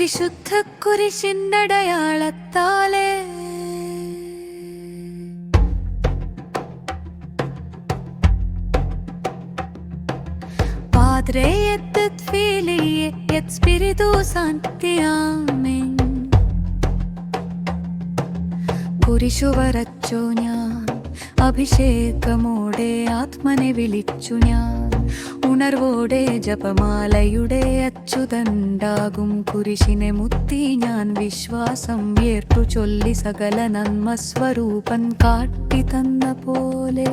വിശുദ്ധ കുരിശിന്റടയാളത്താലേ Padre ഞാൻ അഭിഷേകമോടെ ആത്മനെ വിളിച്ചു ഞാൻ. ഉണർവോടെ ജപമാലയുടെ അച്യുതണ്ടാകും കുരിശിനെ മുത്തി ഞാൻ വിശ്വാസം ഏർത്തു ചൊല്ലി സകല നന്മ സ്വരൂപൻ കാട്ടി തന്ന പോലെ.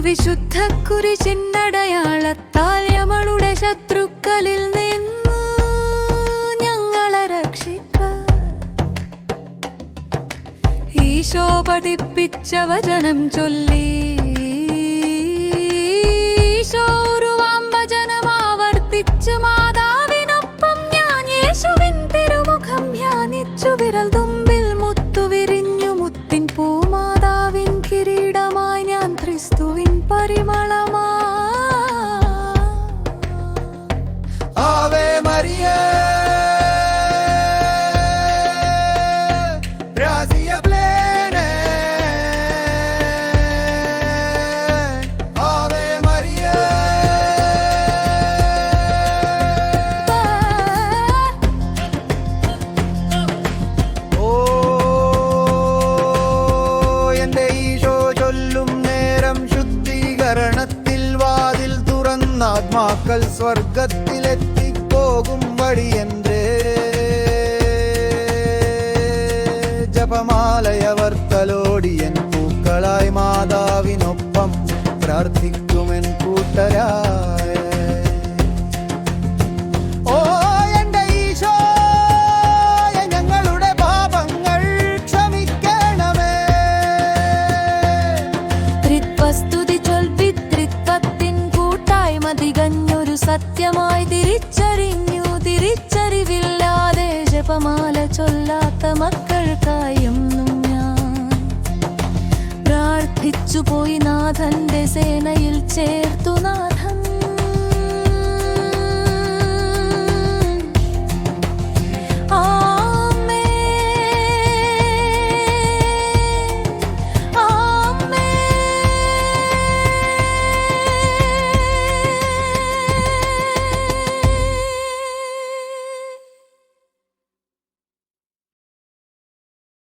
വിശുദ്ധ കുരിശിന്നടയാളത്താൽ യമളുടെ ശത്രുക്കളിൽ ഈശോ പഠിപ്പിച്ച വചനം ചൊല്ലി. ஆன்மாக்கள் ஸ்வர்க்கத்திலெத்தி போகும் வழி என்றே. ஜபமாலயவர்த்தலோடி என் பூக்களாய் மாதாவினொப்பம் സത്യമായി തിരിച്ചറിഞ്ഞു തിരിച്ചറിവില്ലാതെ ജപമാല ചൊല്ലാത്ത മക്കൾക്കായെന്നും ഞാൻ പ്രാർത്ഥിച്ചു പോയി നാഥന്റെ സേനയിൽ ചേർത്തു നാഥൻ.